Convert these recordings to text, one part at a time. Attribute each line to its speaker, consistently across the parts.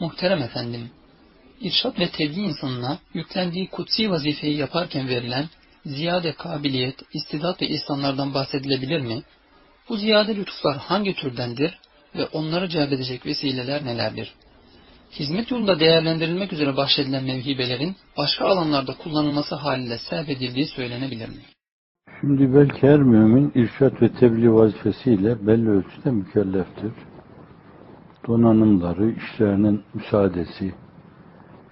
Speaker 1: Muhterem efendim, irşat ve tebliğ insanına yüklendiği kutsi vazifeyi yaparken verilen ziyade kabiliyet, istidat ve ihsanlardan bahsedilebilir mi? Bu ziyade lütuflar hangi türdendir ve onları celbedecek vesileler nelerdir? Hizmet yolunda değerlendirilmek üzere bahşedilen mevhibelerin başka alanlarda kullanılması haliyle sevk edildiği söylenebilir mi?
Speaker 2: Şimdi belki her mümin irşat ve tebliğ vazifesiyle belli ölçüde mükelleftir. Donanımları, işlerinin müsaadesi,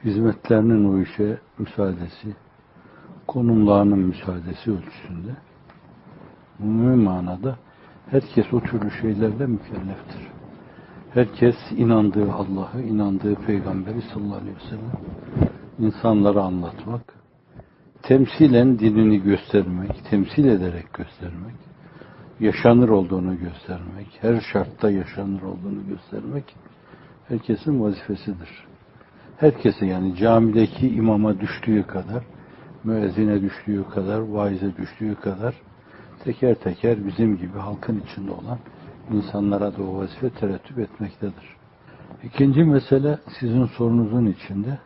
Speaker 2: hizmetlerinin o işe müsaadesi, konumlarının müsaadesi ölçüsünde umumi manada herkes o türlü şeylerle mükelleftir. Herkes inandığı Allah'ı, inandığı Peygamberi sallallahu aleyhi ve sellem insanlara anlatmak, temsilen dinini göstermek, temsil ederek göstermek, yaşanır olduğunu göstermek, her şartta yaşanır olduğunu göstermek herkesin vazifesidir. Herkese yani camideki imama düştüğü kadar, müezzine düştüğü kadar, vaize düştüğü kadar teker teker bizim gibi halkın içinde olan insanlara da o vazife terettüp etmektedir. İkinci mesele sizin sorunuzun içinde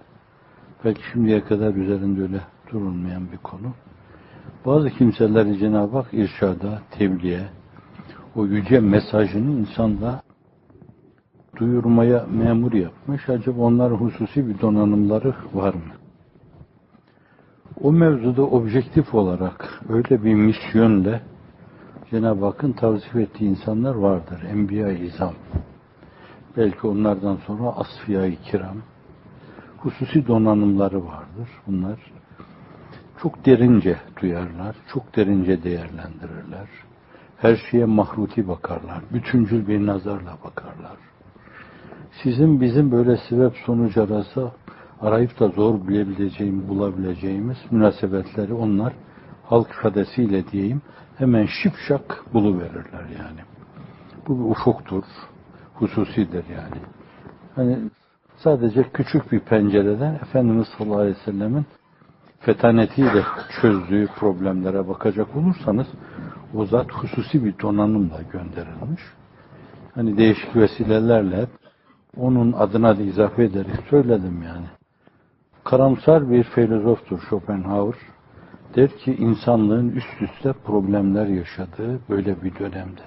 Speaker 2: belki şimdiye kadar üzerinde öyle durulmayan bir konu. Bazı kimseleri Cenab-ı Hak irşada, tebliğe, o yüce mesajını insanla duyurmaya memur yapmış. Acaba onların hususi bir donanımları var mı? O mevzuda objektif olarak öyle bir misyonla Cenab-ı Hakk'ın tavsif ettiği insanlar vardır. Enbiya-i İzam. Belki onlardan sonra Asfiya-i Kiram. Hususi donanımları vardır. Bunlar çok derince duyarlar, çok derince değerlendirirler. Her şeye mahruti bakarlar, bütüncül bir nazarla bakarlar. Sizin bizim böyle sebep sonuç arası arayıp da zor bilebileceğim, bulabileceğimiz münasebetleri onlar halk ifadesiyle diyeyim hemen şipşak buluverirler yani. Bu bir ufuktur, hususidir yani. Hani sadece küçük bir pencereden Efendimiz sallallahu aleyhi ve sellemin fetanetiyle çözdüğü problemlere bakacak olursanız o zat hususi bir donanımla gönderilmiş. Hani değişik vesilelerle onun adına da izafe ederek söyledim yani. Karamsar bir filozoftur Schopenhauer. Der ki insanlığın üst üste problemler yaşadığı böyle bir dönemde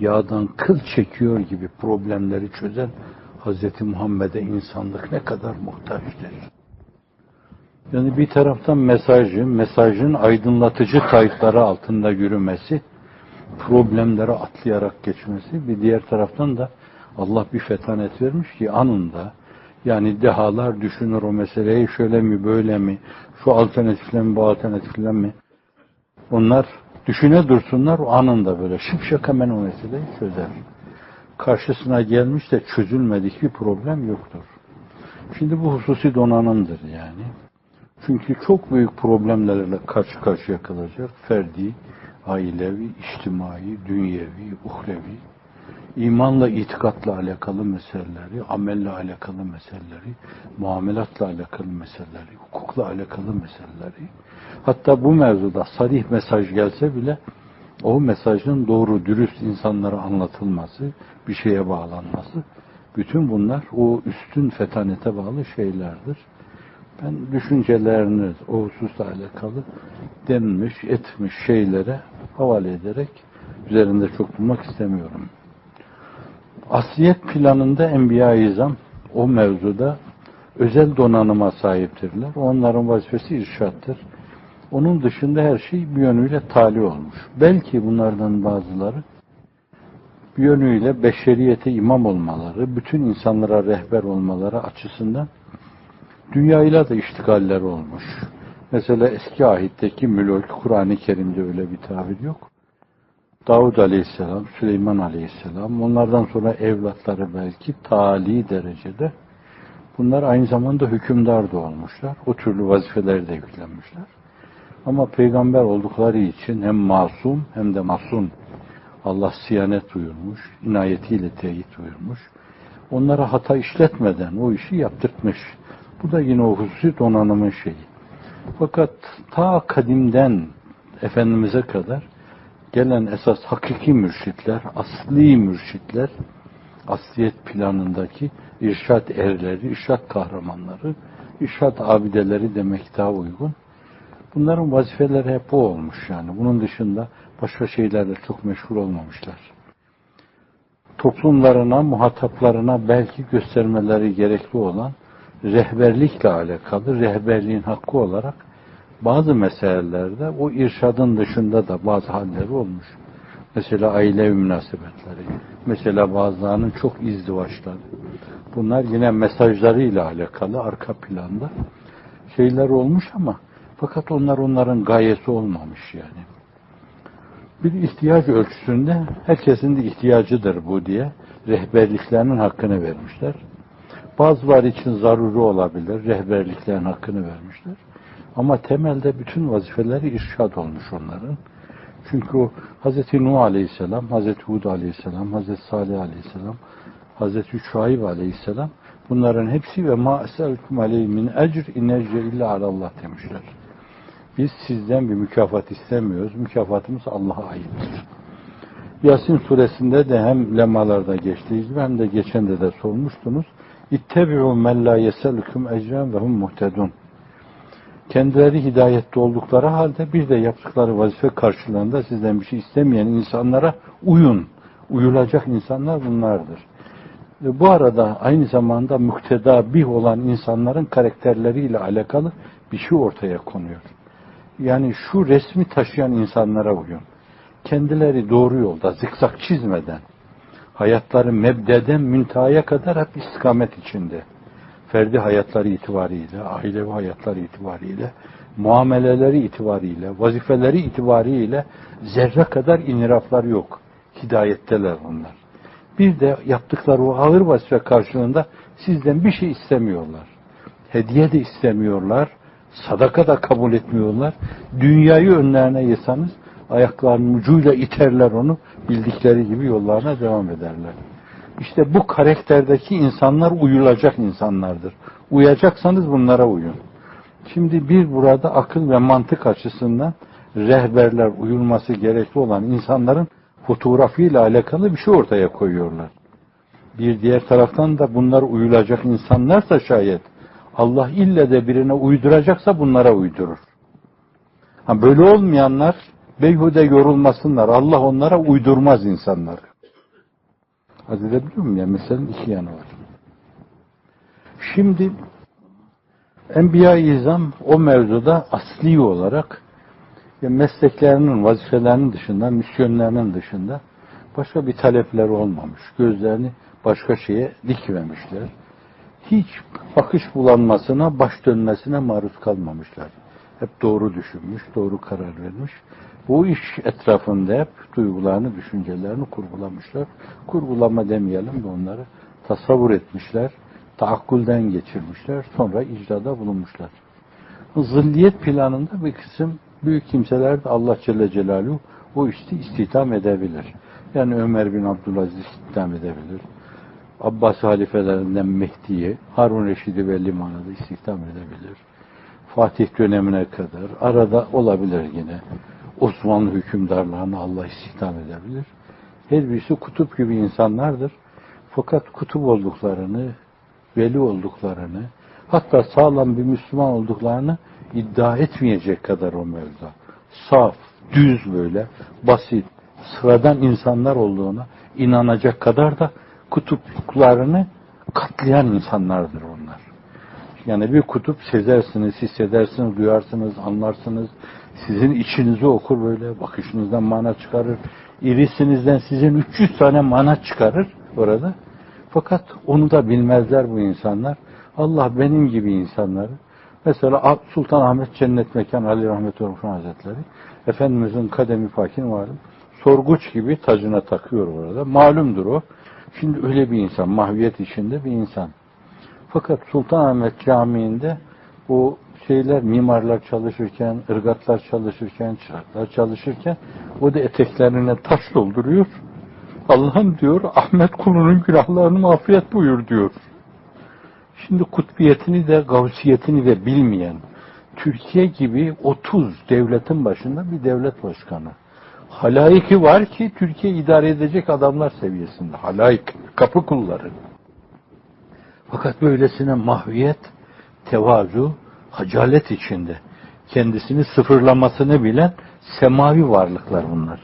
Speaker 2: yağdan kıl çekiyor gibi problemleri çözen Hz. Muhammed'e insanlık ne kadar muhtaçtır. Yani bir taraftan mesajı, mesajın aydınlatıcı kayıtları altında yürümesi, problemleri atlayarak geçmesi, bir diğer taraftan da Allah bir fetanet vermiş ki anında yani dehalar düşünür o meseleyi şöyle mi böyle mi şu alternatifle mi bu alternatifle mi onlar düşüne dursunlar o anında böyle şıpşak hemen o meseleyi çözer. Karşısına gelmiş de çözülmedik bir problem yoktur. Şimdi bu hususi donanımdır yani. Çünkü çok büyük problemlerle karşı karşıya kalacak. Ferdi, ailevi, içtimai, dünyevi, uhrevi, imanla, itikatla alakalı meseleleri, amelle alakalı meseleleri, muamelatla alakalı meseleleri, hukukla alakalı meseleleri, hatta bu mevzuda sarih mesaj gelse bile o mesajın doğru, dürüst insanlara anlatılması, bir şeye bağlanması, bütün bunlar o üstün fetanete bağlı şeylerdir. Ben düşünceleriniz o hususla alakalı denilmiş, etmiş şeylere havale ederek üzerinde çok durmak istemiyorum. Asliyet planında Enbiya-i İzam o mevzuda özel donanıma sahiptirler. Onların vazifesi irşattır. Onun dışında her şey bir yönüyle tali olmuş. Belki bunlardan bazıları bir yönüyle beşeriyete imam olmaları, bütün insanlara rehber olmaları açısından dünyayla da iştigaller olmuş. Mesela eski ahitteki mülk, Kur'an-ı Kerim'de öyle bir tabir yok. Davud Aleyhisselam, Süleyman Aleyhisselam, onlardan sonra evlatları belki tali derecede bunlar aynı zamanda hükümdar da olmuşlar. O türlü vazifeleri de yüklenmişler. Ama peygamber oldukları için hem masum hem de masum Allah siyanet buyurmuş, inayetiyle teyit buyurmuş. Onlara hata işletmeden o işi yaptırtmış. Bu da yine o hususi donanımın şeyi. Fakat ta kadimden Efendimiz'e kadar gelen esas hakiki mürşitler, asli mürşitler, asliyet planındaki irşat erleri, irşat kahramanları, irşat abideleri demek daha uygun. Bunların vazifeleri hep o olmuş yani. Bunun dışında başka şeylerle çok meşhur olmamışlar. Toplumlarına, muhataplarına belki göstermeleri gerekli olan rehberlikle alakalı, rehberliğin hakkı olarak bazı meselelerde o irşadın dışında da bazı halleri olmuş. Mesela aile münasebetleri, mesela bazılarının çok izdivaçları. Bunlar yine mesajlarıyla alakalı arka planda şeyler olmuş ama fakat onlar onların gayesi olmamış yani. Bir ihtiyaç ölçüsünde herkesin de ihtiyacıdır bu diye rehberliklerinin hakkını vermişler. Bazıları için zaruri olabilir, rehberliklerin hakkını vermişler. Ama temelde bütün vazifeleri irşad olmuş onların. Çünkü o Hz. Nuh Aleyhisselam, Hz. Hud Aleyhisselam, Hz. Salih Aleyhisselam, Hz. Şuayb Aleyhisselam bunların hepsi ve ma eselkum aleyhi min ecr in illa alallah demişler. Biz sizden bir mükafat istemiyoruz. Mükafatımız Allah'a aittir. Yasin suresinde de hem lemalarda geçtiği hem de geçen de de sormuştunuz. İttebi'u men la yeselüküm ecren ve hum muhtedun. Kendileri hidayette oldukları halde bir de yaptıkları vazife karşılığında sizden bir şey istemeyen insanlara uyun. Uyulacak insanlar bunlardır. Ve bu arada aynı zamanda müktedabih olan insanların karakterleriyle alakalı bir şey ortaya konuyor. Yani şu resmi taşıyan insanlara uyun. Kendileri doğru yolda zikzak çizmeden, hayatları mebdeden müntehaya kadar hep istikamet içinde. Ferdi hayatları itibariyle, ailevi hayatları itibariyle, muameleleri itibariyle, vazifeleri itibariyle zerre kadar iniraflar yok. Hidayetteler onlar. Bir de yaptıkları o ağır vazife karşılığında sizden bir şey istemiyorlar. Hediye de istemiyorlar. Sadaka da kabul etmiyorlar. Dünyayı önlerine yısanız ayaklarının ucuyla iterler onu. Bildikleri gibi yollarına devam ederler. İşte bu karakterdeki insanlar uyulacak insanlardır. Uyacaksanız bunlara uyun. Şimdi bir burada akıl ve mantık açısından rehberler uyulması gerekli olan insanların fotoğrafıyla alakalı bir şey ortaya koyuyorlar. Bir diğer taraftan da bunlar uyulacak insanlarsa şayet Allah ille de birine uyduracaksa bunlara uydurur. Ha böyle olmayanlar beyhude yorulmasınlar. Allah onlara uydurmaz insanlar. Hadi edebiliyor muyum? Yani meselenin iki yanı var. Şimdi Enbiya-i İzam o mevzuda asli olarak ya mesleklerinin, vazifelerinin dışında, misyonlarının dışında başka bir talepleri olmamış. Gözlerini başka şeye dikmemişler. Hiç bakış bulanmasına, baş dönmesine maruz kalmamışlar. Hep doğru düşünmüş, doğru karar vermiş. Bu iş etrafında hep duygularını, düşüncelerini kurgulamışlar. Kurgulama demeyelim de onları tasavvur etmişler. Taakkulden geçirmişler. Sonra icrada bulunmuşlar. Zilliyet planında bir kısım büyük kimseler de Allah Celle Celaluhu o işte istihdam edebilir. Yani Ömer bin Abdülaziz istihdam edebilir. Abbas halifelerinden Mehdi'yi, Harun Reşid'i ve Liman'ı da istihdam edebilir. Fatih dönemine kadar arada olabilir yine. Osmanlı hükümdarlarını Allah istihdam edebilir. Her birisi kutup gibi insanlardır. Fakat kutup olduklarını, veli olduklarını, hatta sağlam bir Müslüman olduklarını iddia etmeyecek kadar o mevzuda. Saf, düz böyle, basit, sıradan insanlar olduğuna inanacak kadar da kutuplarını katlayan insanlardır onlar. Yani bir kutup sezersiniz, hissedersiniz, duyarsınız, anlarsınız. Sizin içinizi okur böyle, bakışınızdan mana çıkarır. İrisinizden sizin 300 tane mana çıkarır orada. Fakat onu da bilmezler bu insanlar. Allah benim gibi insanları Mesela Sultan Ahmet Cennet Mekan Ali Rahmet Orhan Hazretleri Efendimizin kademi pakin malum sorguç gibi tacına takıyor orada. Malumdur o. Şimdi öyle bir insan, mahviyet içinde bir insan. Fakat Sultanahmet Camii'nde o şeyler, mimarlar çalışırken, ırgatlar çalışırken, çıraklar çalışırken o da eteklerine taş dolduruyor. Allah'ım diyor, Ahmet kulunun günahlarını mağfiret buyur diyor. Şimdi kutbiyetini de, gavsiyetini de bilmeyen, Türkiye gibi 30 devletin başında bir devlet başkanı. Halayiki var ki Türkiye idare edecek adamlar seviyesinde. Halayık. kapı kulları. Fakat böylesine mahviyet, tevazu, hacalet içinde kendisini sıfırlamasını bilen semavi varlıklar bunlar.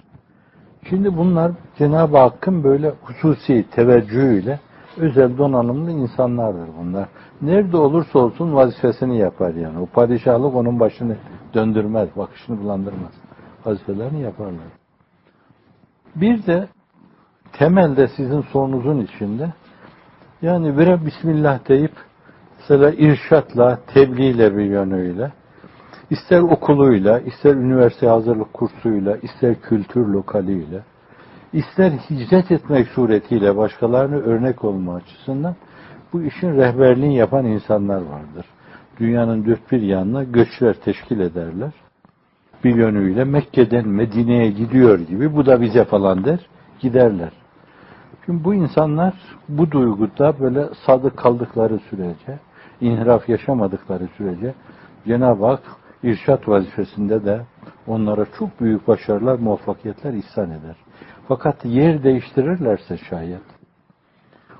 Speaker 2: Şimdi bunlar Cenab-ı Hakk'ın böyle hususi teveccühüyle özel donanımlı insanlardır bunlar. Nerede olursa olsun vazifesini yapar yani. O padişahlık onun başını döndürmez, bakışını bulandırmaz. Vazifelerini yaparlar. Bir de temelde sizin sorunuzun içinde yani bire Bismillah deyip mesela irşatla, tebliğle bir yönüyle ister okuluyla, ister üniversite hazırlık kursuyla, ister kültür lokaliyle, ister hicret etmek suretiyle başkalarına örnek olma açısından bu işin rehberliğini yapan insanlar vardır. Dünyanın dört bir yanına göçler teşkil ederler. Bir yönüyle Mekke'den Medine'ye gidiyor gibi bu da bize falan der, giderler. Çünkü bu insanlar bu duyguda böyle sadık kaldıkları sürece, inhiraf yaşamadıkları sürece Cenab-ı Hak irşat vazifesinde de onlara çok büyük başarılar, muvaffakiyetler ihsan eder. Fakat yer değiştirirlerse şayet,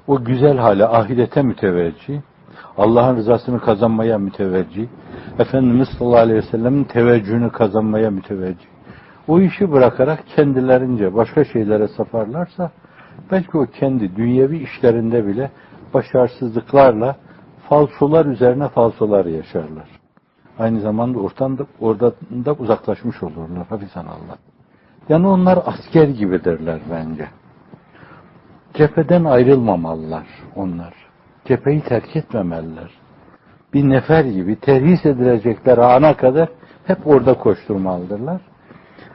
Speaker 2: o güzel hale ahirete müteveccih, Allah'ın rızasını kazanmaya müteveccih, Efendimiz sallallahu aleyhi ve sellem'in teveccühünü kazanmaya müteveccih, o işi bırakarak kendilerince başka şeylere saparlarsa, belki o kendi dünyevi işlerinde bile başarısızlıklarla falsolar üzerine falsolar yaşarlar. Aynı zamanda ortadan da, oradan da uzaklaşmış olurlar hafizan Allah. Yani onlar asker gibidirler bence. Cepheden ayrılmamalılar onlar. Cepheyi terk etmemeliler. Bir nefer gibi terhis edilecekler ana kadar hep orada koşturmalıdırlar.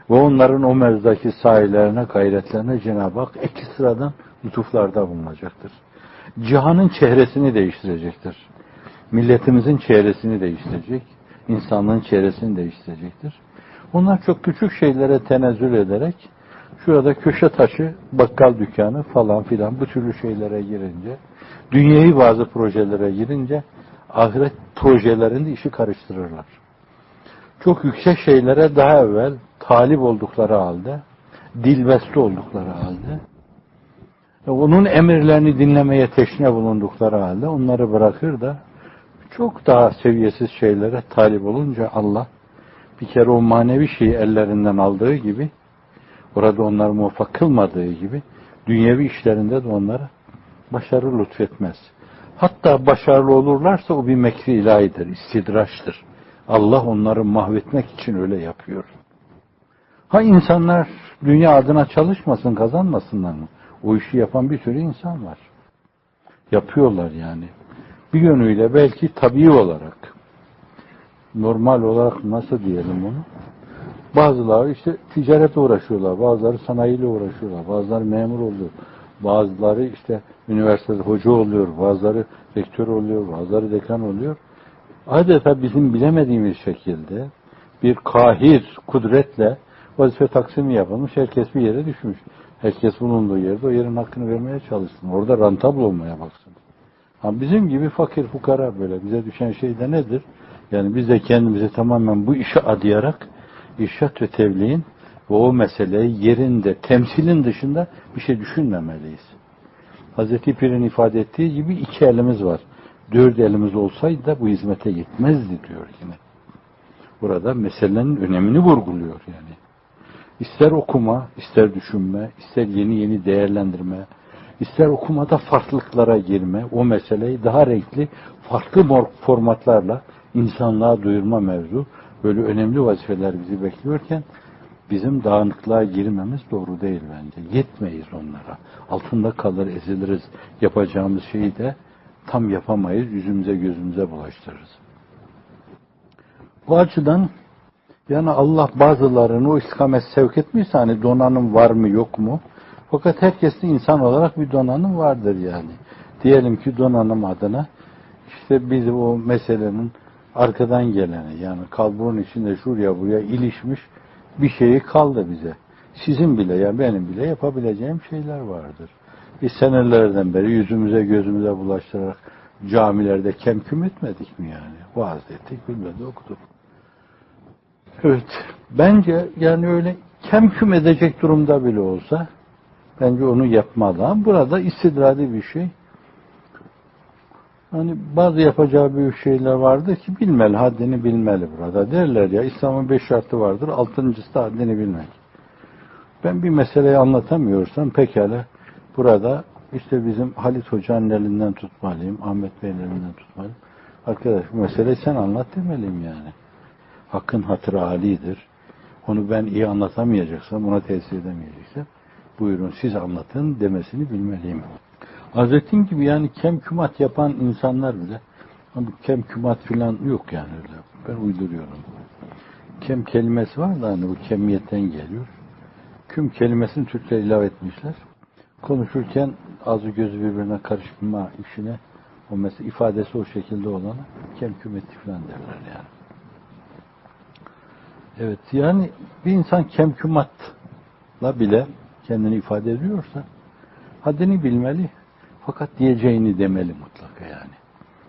Speaker 2: Ve onların o mevzudaki sahilerine, gayretlerine Cenab-ı Hak iki sıradan lütuflarda bulunacaktır. Cihanın çehresini değiştirecektir. Milletimizin çehresini değiştirecek. insanlığın çehresini değiştirecektir. Onlar çok küçük şeylere tenezzül ederek şurada köşe taşı, bakkal dükkanı falan filan bu türlü şeylere girince, dünyayı bazı projelere girince ahiret projelerinde işi karıştırırlar. Çok yüksek şeylere daha evvel talip oldukları halde, dilbeste oldukları halde, onun emirlerini dinlemeye teşne bulundukları halde onları bırakır da çok daha seviyesiz şeylere talip olunca Allah bir kere o manevi şeyi ellerinden aldığı gibi orada onları muvaffak kılmadığı gibi dünyevi işlerinde de onlara başarı lütfetmez. Hatta başarılı olurlarsa o bir mekri ilahidir, istidraçtır. Allah onları mahvetmek için öyle yapıyor. Ha insanlar dünya adına çalışmasın, kazanmasınlar mı? O işi yapan bir sürü insan var. Yapıyorlar yani. Bir yönüyle belki tabii olarak, normal olarak nasıl diyelim bunu? Bazıları işte ticaretle uğraşıyorlar, bazıları sanayiyle uğraşıyorlar, bazıları memur oluyor, bazıları işte üniversitede hoca oluyor, bazıları rektör oluyor, bazıları dekan oluyor. Adeta bizim bilemediğimiz şekilde bir kahir kudretle vazife taksimi yapılmış, herkes bir yere düşmüş. Herkes bulunduğu yerde o yerin hakkını vermeye çalışsın. Orada rantablo olmaya baksın. Ha bizim gibi fakir fukara böyle bize düşen şey de nedir? Yani biz de kendimizi tamamen bu işe adayarak irşat ve tebliğin ve o meseleyi yerinde, temsilin dışında bir şey düşünmemeliyiz. Hazreti Pir'in ifade ettiği gibi iki elimiz var. Dört elimiz olsaydı da bu hizmete yetmezdi diyor yine. Burada meselenin önemini vurguluyor yani. İster okuma, ister düşünme, ister yeni yeni değerlendirme, ister okumada farklılıklara girme, o meseleyi daha renkli, farklı formatlarla insanlığa duyurma mevzu, böyle önemli vazifeler bizi bekliyorken, bizim dağınıklığa girmemiz doğru değil bence. Yetmeyiz onlara. Altında kalır, eziliriz. Yapacağımız şeyi de tam yapamayız, yüzümüze gözümüze bulaştırırız. Bu açıdan yani Allah bazılarını o istikamet sevk etmişse hani donanım var mı yok mu? Fakat herkesin insan olarak bir donanım vardır yani. Diyelim ki donanım adına işte biz o meselenin arkadan geleni yani kalburun içinde şuraya buraya ilişmiş bir şeyi kaldı bize. Sizin bile ya benim bile yapabileceğim şeyler vardır. Biz senelerden beri yüzümüze gözümüze bulaştırarak camilerde kemküm etmedik mi yani? Vaaz ettik, bilmedi okuduk. Evet. Bence yani öyle kemküm edecek durumda bile olsa Bence onu yapmalı. Burada istidradi bir şey. Hani bazı yapacağı büyük şeyler vardır ki bilmeli, haddini bilmeli burada. Derler ya İslam'ın beş şartı vardır, altıncısı da haddini bilmek. Ben bir meseleyi anlatamıyorsam pekala burada işte bizim Halit Hoca'nın elinden tutmalıyım, Ahmet Bey'in elinden tutmalıyım. Arkadaş bu meseleyi sen anlat demeliyim yani. Hakkın hatırı alidir. Onu ben iyi anlatamayacaksam, ona tesir edemeyeceksem buyurun siz anlatın demesini bilmeliyim. Hazretin gibi yani kemkümat yapan insanlar bile ama kemkümat filan yok yani öyle. Ben uyduruyorum. Kem kelimesi var da hani bu kemiyetten geliyor. Küm kelimesini Türkler ilave etmişler. Konuşurken ağzı gözü birbirine karışma işine o mesela ifadesi o şekilde olana kem kümeti filan derler yani. Evet yani bir insan kemkümatla bile kendini ifade ediyorsa haddini bilmeli fakat diyeceğini demeli mutlaka yani.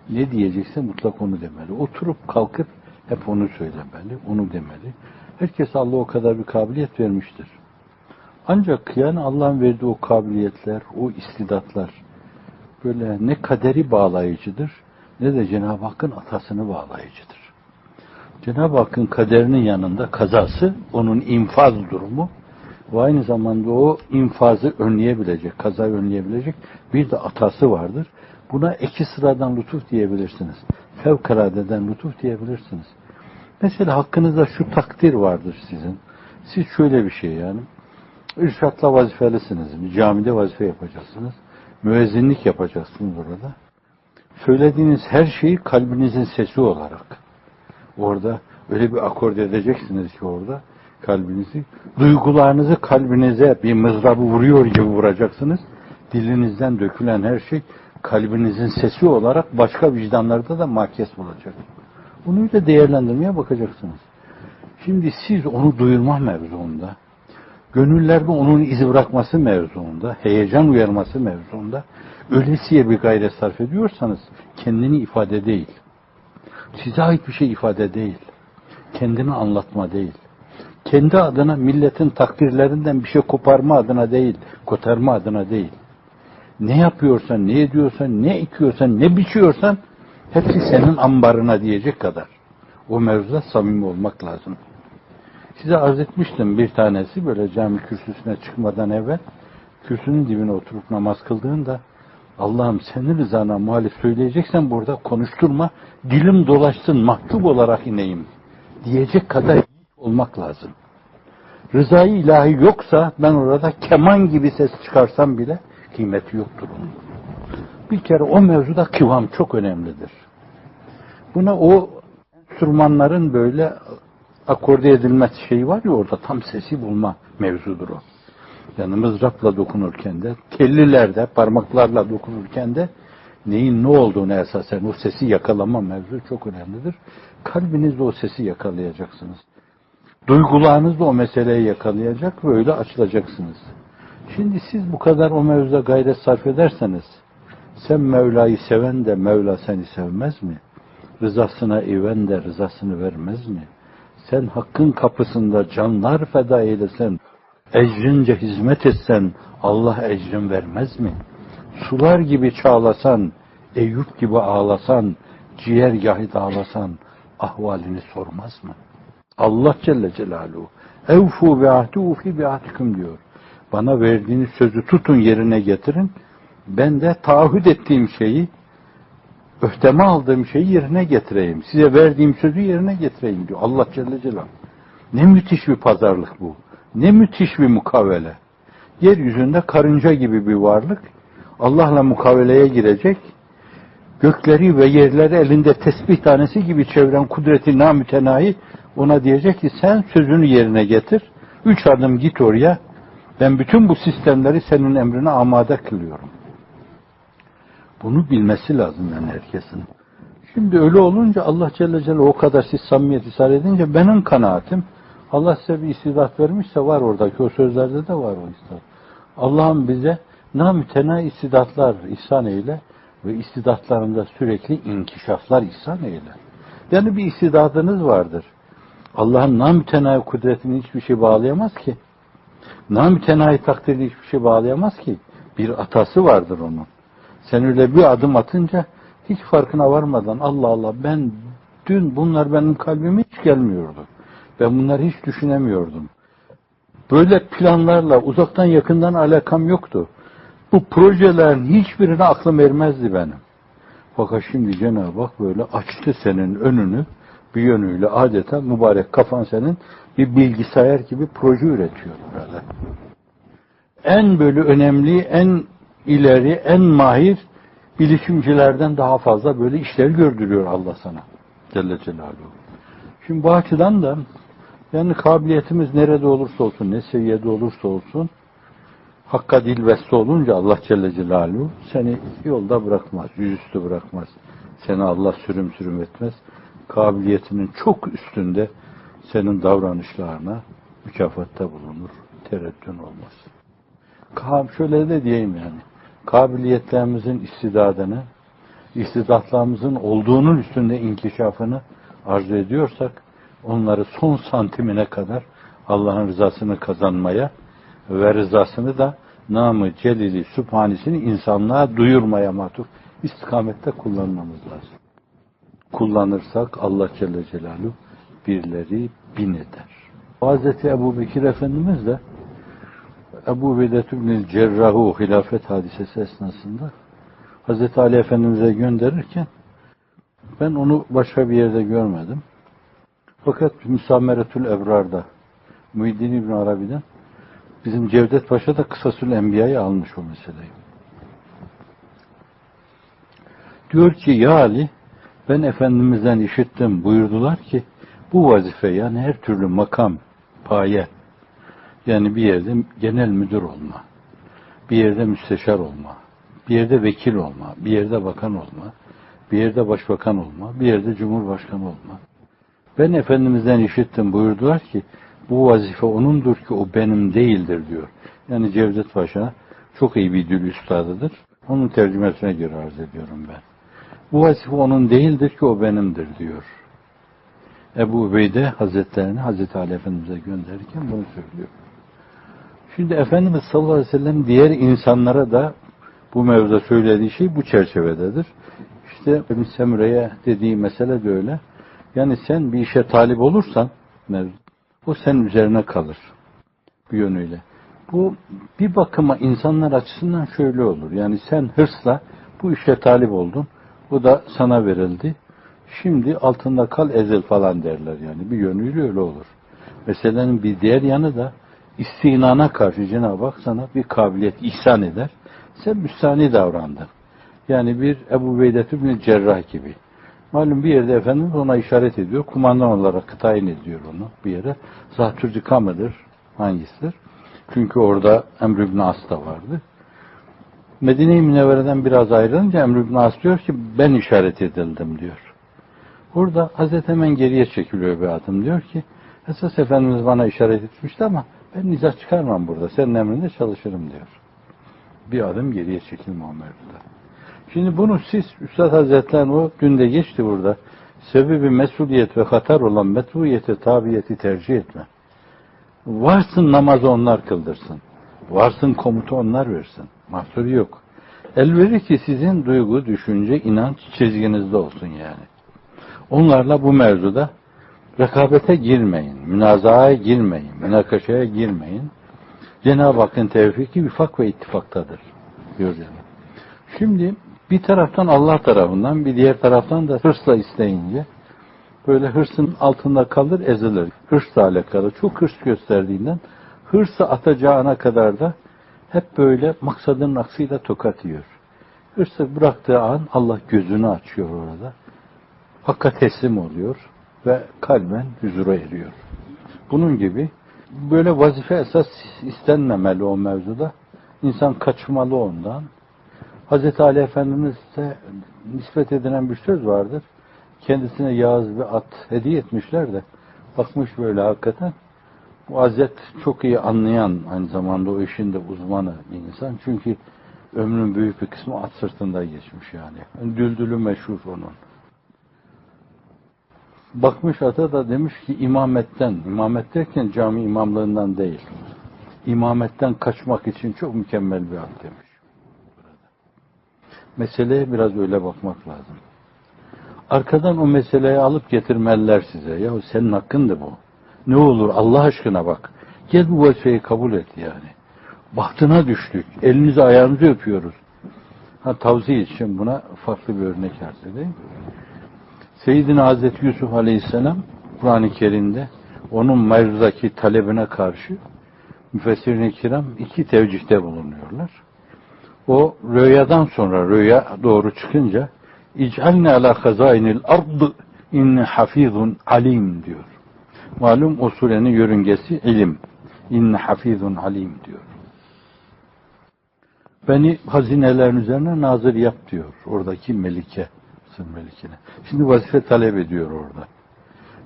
Speaker 2: Ne diyecekse mutlak onu demeli. Oturup kalkıp hep onu söylemeli, onu demeli. Herkes Allah o kadar bir kabiliyet vermiştir. Ancak yani Allah'ın verdiği o kabiliyetler, o istidatlar böyle ne kaderi bağlayıcıdır ne de Cenab-ı Hakk'ın atasını bağlayıcıdır. Cenab-ı Hakk'ın kaderinin yanında kazası, onun infaz durumu ve aynı zamanda o infazı önleyebilecek, kaza önleyebilecek bir de atası vardır. Buna iki sıradan lütuf diyebilirsiniz. Fevkaladeden lütuf diyebilirsiniz. Mesela hakkınızda şu takdir vardır sizin. Siz şöyle bir şey yani. İrşatla vazifelisiniz. Bir camide vazife yapacaksınız. Müezzinlik yapacaksınız orada. Söylediğiniz her şeyi kalbinizin sesi olarak orada öyle bir akord edeceksiniz ki orada kalbinizi, duygularınızı kalbinize bir mızrabı vuruyor gibi vuracaksınız. Dilinizden dökülen her şey kalbinizin sesi olarak başka vicdanlarda da mahkes olacak. Bunu da değerlendirmeye bakacaksınız. Şimdi siz onu duyurma mevzuunda, gönüllerde onun izi bırakması mevzuunda, heyecan uyarması mevzuunda öylesiye bir gayret sarf ediyorsanız kendini ifade değil. Size ait bir şey ifade değil. Kendini anlatma değil. Kendi adına milletin takdirlerinden bir şey koparma adına değil, kotarma adına değil. Ne yapıyorsan, ne ediyorsan, ne ekiyorsan, ne biçiyorsan hepsi senin ambarına diyecek kadar. O mevzuda samimi olmak lazım. Size arz etmiştim bir tanesi böyle cami kürsüsüne çıkmadan evvel kürsünün dibine oturup namaz kıldığında Allah'ım senin rızana muhalif söyleyeceksen burada konuşturma, dilim dolaşsın, mahcup olarak ineyim diyecek kadar olmak lazım. Rızayı ilahi yoksa ben orada keman gibi ses çıkarsam bile kıymeti yoktur onun. Bir kere o mevzuda kıvam çok önemlidir. Buna o enstrümanların böyle akorde edilmesi şeyi var ya orada tam sesi bulma mevzudur o. Yani mızrapla dokunurken de, tellilerde, parmaklarla dokunurken de neyin ne olduğunu esasen o sesi yakalama mevzu çok önemlidir. Kalbinizde o sesi yakalayacaksınız. Duygularınız da o meseleyi yakalayacak ve öyle açılacaksınız. Şimdi siz bu kadar o mevzuda gayret sarf ederseniz, sen Mevla'yı seven de Mevla seni sevmez mi? Rızasına iven de rızasını vermez mi? Sen hakkın kapısında canlar feda eylesen, ecrince hizmet etsen Allah ecrin vermez mi? Sular gibi çağlasan, Eyüp gibi ağlasan, ciğer yahi dağlasan ahvalini sormaz mı? Allah Celle Celaluhu evfu bi ahdi ufi bi ahdikum diyor. Bana verdiğiniz sözü tutun yerine getirin. Ben de taahhüt ettiğim şeyi öhdeme aldığım şeyi yerine getireyim. Size verdiğim sözü yerine getireyim diyor. Allah Celle Celaluhu. Ne müthiş bir pazarlık bu. Ne müthiş bir mukavele. Yeryüzünde karınca gibi bir varlık Allah'la mukaveleye girecek. Gökleri ve yerleri elinde tesbih tanesi gibi çeviren kudreti namütenahi ona diyecek ki sen sözünü yerine getir. Üç adım git oraya. Ben bütün bu sistemleri senin emrine amade kılıyorum. Bunu bilmesi lazım yani herkesin. Şimdi öyle olunca Allah Celle Celle o kadar siz samimiyet isar edince benim kanaatim Allah size bir istidat vermişse var oradaki o sözlerde de var o istidat. Allah'ım bize namütena istidatlar ihsan eyle ve istidatlarında sürekli inkişaflar ihsan eyle. Yani bir istidadınız vardır. Allah'ın namütenayi kudretini hiçbir şey bağlayamaz ki. Namütenahi takdirde hiçbir şey bağlayamaz ki. Bir atası vardır onun. Sen öyle bir adım atınca hiç farkına varmadan Allah Allah ben dün bunlar benim kalbime hiç gelmiyordu. Ben bunları hiç düşünemiyordum. Böyle planlarla uzaktan yakından alakam yoktu. Bu projelerin hiçbirine aklım ermezdi benim. Fakat şimdi Cenab-ı Hak böyle açtı senin önünü bir yönüyle adeta mübarek kafan senin bir bilgisayar gibi proje üretiyor böyle. En böyle önemli, en ileri, en mahir bilişimcilerden daha fazla böyle işler gördürüyor Allah sana. Celle Celaluhu. Şimdi bu açıdan da yani kabiliyetimiz nerede olursa olsun, ne seviyede olursa olsun Hakka dilbeste olunca Allah Celle Celaluhu seni yolda bırakmaz, yüzüstü bırakmaz. Seni Allah sürüm sürüm etmez. Kabiliyetinin çok üstünde senin davranışlarına mükafatta bulunur. Tereddün olmaz. Kab şöyle de diyeyim yani. Kabiliyetlerimizin istidadını, istidatlarımızın olduğunun üstünde inkişafını arzu ediyorsak, onları son santimine kadar Allah'ın rızasını kazanmaya ve rızasını da namı celili sübhanisini insanlığa duyurmaya matuf istikamette kullanmamız lazım. Kullanırsak Allah Celle Celaluhu birleri bin eder. Hazreti Ebu Bekir Efendimiz de Ebu Vedet İbnül Cerrahu hilafet hadisesi esnasında Hazreti Ali Efendimiz'e gönderirken ben onu başka bir yerde görmedim. Fakat Müsameretül Ebrar'da Muhiddin İbn Arabi'den bizim Cevdet Paşa da Kısasül Enbiya'yı almış o meseleyi. Diyor ki ya Ali ben Efendimiz'den işittim buyurdular ki bu vazife yani her türlü makam, paye yani bir yerde genel müdür olma, bir yerde müsteşar olma, bir yerde vekil olma, bir yerde bakan olma, bir yerde başbakan olma, bir yerde cumhurbaşkanı olma. Ben Efendimiz'den işittim buyurdular ki bu vazife onundur ki o benim değildir diyor. Yani Cevdet Paşa çok iyi bir dil üstadıdır. Onun tercümesine göre arz ediyorum ben. Bu vazife onun değildir ki o benimdir diyor. Ebu Ubeyde Hazretlerini Hazreti Ali Efendimiz'e gönderirken bunu söylüyor. Şimdi Efendimiz sallallahu aleyhi ve sellem diğer insanlara da bu mevzuda söylediği şey bu çerçevededir. İşte Ebu Semre'ye dediği mesele de öyle. Yani sen bir işe talip olursan o senin üzerine kalır. Bir yönüyle. Bu bir bakıma insanlar açısından şöyle olur. Yani sen hırsla bu işe talip oldun. Bu da sana verildi. Şimdi altında kal ezil falan derler yani. Bir yönüyle öyle olur. Meselenin bir diğer yanı da istinana karşı Cenab-ı Hak sana bir kabiliyet ihsan eder. Sen müstani davrandın. Yani bir Ebu Beydet bin Cerrah gibi. Malum bir yerde Efendimiz ona işaret ediyor. Kumandan olarak tayin ediyor onu bir yere. Zatürcika mıdır? Hangisidir? Çünkü orada Emr ibn As da vardı. Medine-i Münevvere'den biraz ayrılınca Emr ibn As diyor ki ben işaret edildim diyor. Burada Hazreti hemen geriye çekiliyor bir adım. Diyor ki esas Efendimiz bana işaret etmişti ama ben nizah çıkarmam burada. Senin emrinde çalışırım diyor. Bir adım geriye o mevzuda. Şimdi bunu siz Üstad Hazretleri o günde geçti burada. Sebebi mesuliyet ve hatar olan metruyete tabiyeti tercih etme. Varsın namazı onlar kıldırsın. Varsın komutu onlar versin. Mahsuru yok. Elveri ki sizin duygu, düşünce, inanç çizginizde olsun yani. Onlarla bu mevzuda rekabete girmeyin, münazaya girmeyin, münakaşaya girmeyin. Cenab-ı Hakk'ın tevfiki vifak ve ittifaktadır diyor. Şimdi bir taraftan Allah tarafından bir diğer taraftan da hırsla isteyince böyle hırsın altında kalır ezilir. Hırsla alakalı çok hırs gösterdiğinden hırsı atacağına kadar da hep böyle maksadının aksıyla tokat yiyor. Hırsı bıraktığı an Allah gözünü açıyor orada. Hakka teslim oluyor ve kalben huzura eriyor. Bunun gibi böyle vazife esas istenmemeli o mevzuda. İnsan kaçmalı ondan. Hz. Ali Efendimiz'e nispet edilen bir söz vardır. Kendisine yağız bir at hediye etmişler de bakmış böyle hakikaten. Bu Hazret çok iyi anlayan aynı zamanda o işin de uzmanı bir insan. Çünkü ömrün büyük bir kısmı at sırtında geçmiş yani. Düldülü meşhur onun. Bakmış ata da demiş ki imametten, imamet derken cami imamlığından değil. imametten kaçmak için çok mükemmel bir hak demiş. Meseleye biraz öyle bakmak lazım. Arkadan o meseleyi alıp getirmeliler size. Ya senin hakkın da bu. Ne olur Allah aşkına bak. Gel bu vazifeyi kabul et yani. Bahtına düştük. Elinizi ayağınızı öpüyoruz. Ha, tavsiye için buna farklı bir örnek arz edeyim. Seyyidina Hazreti Yusuf Aleyhisselam Kur'an-ı Kerim'de onun Mayr'daki talebine karşı müfessirin-i kiram iki tevcihte bulunuyorlar. O rüyadan sonra rüya doğru çıkınca İc'alne ala hazainil ardı inni hafizun alim diyor. Malum o surenin yörüngesi ilim. İnne hafizun alim diyor. Beni hazinelerin üzerine nazır yap diyor. Oradaki melike. Mısır melikine. Şimdi vazife talep ediyor orada.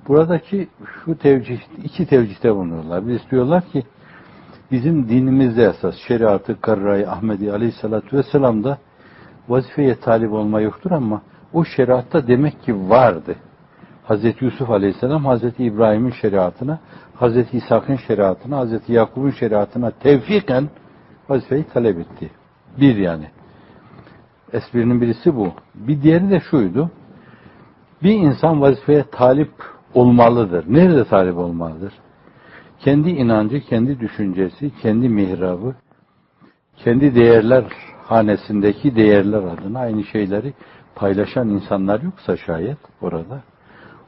Speaker 2: Buradaki şu tevcih, iki tevcihte bulunuyorlar. Biz diyorlar ki bizim dinimizde esas şeriatı Karray Ahmedi Aleyhisselatü Vesselam'da vazifeye talip olma yoktur ama o şeriatta demek ki vardı. Hazreti Yusuf Aleyhisselam Hazreti İbrahim'in şeriatına, Hazreti İshak'ın şeriatına, Hazreti Yakup'un şeriatına tevfiken vazifeyi talep etti. Bir yani. Esprinin birisi bu. Bir diğeri de şuydu. Bir insan vazifeye talip olmalıdır. Nerede talip olmalıdır? Kendi inancı, kendi düşüncesi, kendi mihrabı, kendi değerler hanesindeki değerler adına aynı şeyleri paylaşan insanlar yoksa şayet orada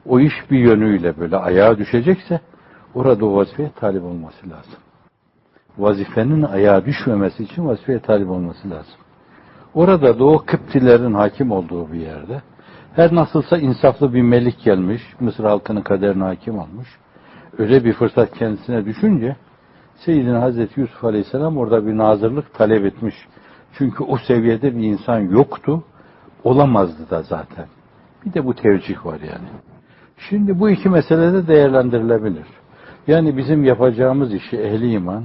Speaker 2: o iş bir yönüyle böyle ayağa düşecekse orada o vazifeye talip olması lazım. Vazifenin ayağa düşmemesi için vazifeye talip olması lazım. Orada da o Kıptilerin hakim olduğu bir yerde her nasılsa insaflı bir melik gelmiş, Mısır halkının kaderine hakim olmuş. Öyle bir fırsat kendisine düşünce Seyyidina Hazreti Yusuf Aleyhisselam orada bir nazırlık talep etmiş. Çünkü o seviyede bir insan yoktu. Olamazdı da zaten. Bir de bu tevcih var yani. Şimdi bu iki meselede değerlendirilebilir. Yani bizim yapacağımız işi ehli iman,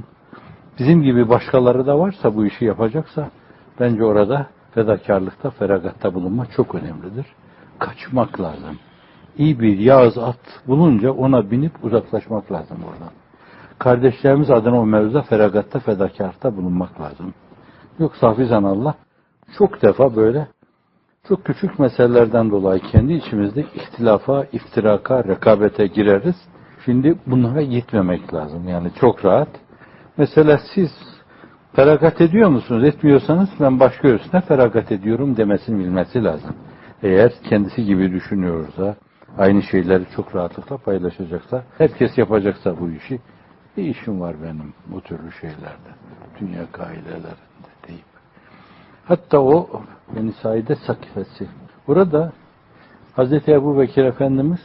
Speaker 2: bizim gibi başkaları da varsa bu işi yapacaksa bence orada fedakarlıkta, feragatta bulunma çok önemlidir. Kaçmak lazım. İyi bir yağız at bulunca ona binip uzaklaşmak lazım oradan. Kardeşlerimiz adına o mevzuda feragatta, fedakarlıkta bulunmak lazım. Yoksa hafizan Allah çok defa böyle çok küçük meselelerden dolayı kendi içimizde ihtilafa, iftiraka, rekabete gireriz. Şimdi bunlara gitmemek lazım. Yani çok rahat. Mesela siz feragat ediyor musunuz? Etmiyorsanız ben başka üstüne feragat ediyorum demesini bilmesi lazım. Eğer kendisi gibi düşünüyorsa, aynı şeyleri çok rahatlıkla paylaşacaksa, herkes yapacaksa bu işi, bir işim var benim bu türlü şeylerde, dünya kaidelerinde deyip. Hatta o Beni Saide sakifesi. Burada Hz. Ebu Bekir Efendimiz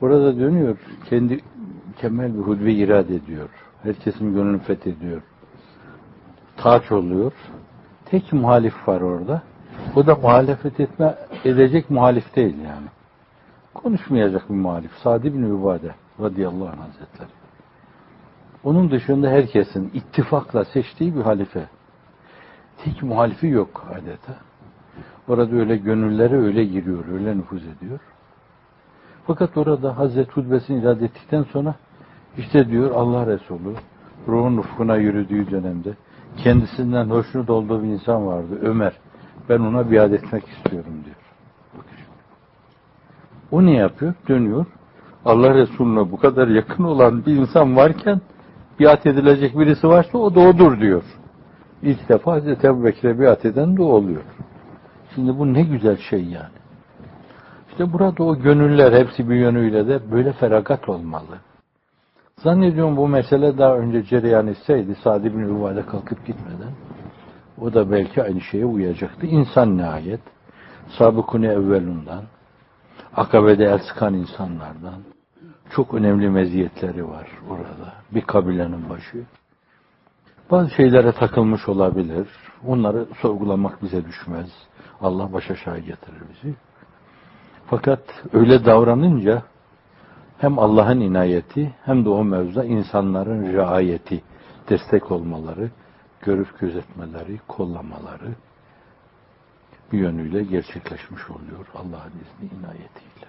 Speaker 2: burada dönüyor. Kendi mükemmel bir hudve irade ediyor. Herkesin gönlünü fethediyor. Taç oluyor. Tek muhalif var orada. O da muhalefet etme edecek muhalif değil yani. Konuşmayacak bir muhalif. Sadi bin Übade radıyallahu anh hazretleri. Onun dışında herkesin ittifakla seçtiği bir halife. Tek muhalifi yok adeta. Orada öyle gönüllere öyle giriyor, öyle nüfuz ediyor. Fakat orada Hazreti Hutbesini irade ettikten sonra işte diyor Allah Resulü ruhun ufkuna yürüdüğü dönemde kendisinden hoşnut olduğu bir insan vardı Ömer. Ben ona biat etmek istiyorum diyor. O ne yapıyor? Dönüyor. Allah Resulüne bu kadar yakın olan bir insan varken biat edilecek birisi varsa o da odur diyor. İlk defa Hazreti Ebu Bekir'e biat eden de oluyor. Şimdi bu ne güzel şey yani. İşte burada o gönüller hepsi bir yönüyle de böyle feragat olmalı. Zannediyorum bu mesele daha önce cereyan etseydi Sadi bin Übade kalkıp gitmeden o da belki aynı şeye uyacaktı. İnsan nihayet sabıkuni evvelundan akabede el sıkan insanlardan çok önemli meziyetleri var orada. Bir kabilenin başı. Bazı şeylere takılmış olabilir. Onları sorgulamak bize düşmez. Allah başa şahi getirir bizi. Fakat öyle davranınca hem Allah'ın inayeti hem de o mevzuda insanların riayeti, destek olmaları, görüp gözetmeleri, kollamaları bir yönüyle gerçekleşmiş oluyor Allah'ın izni inayetiyle.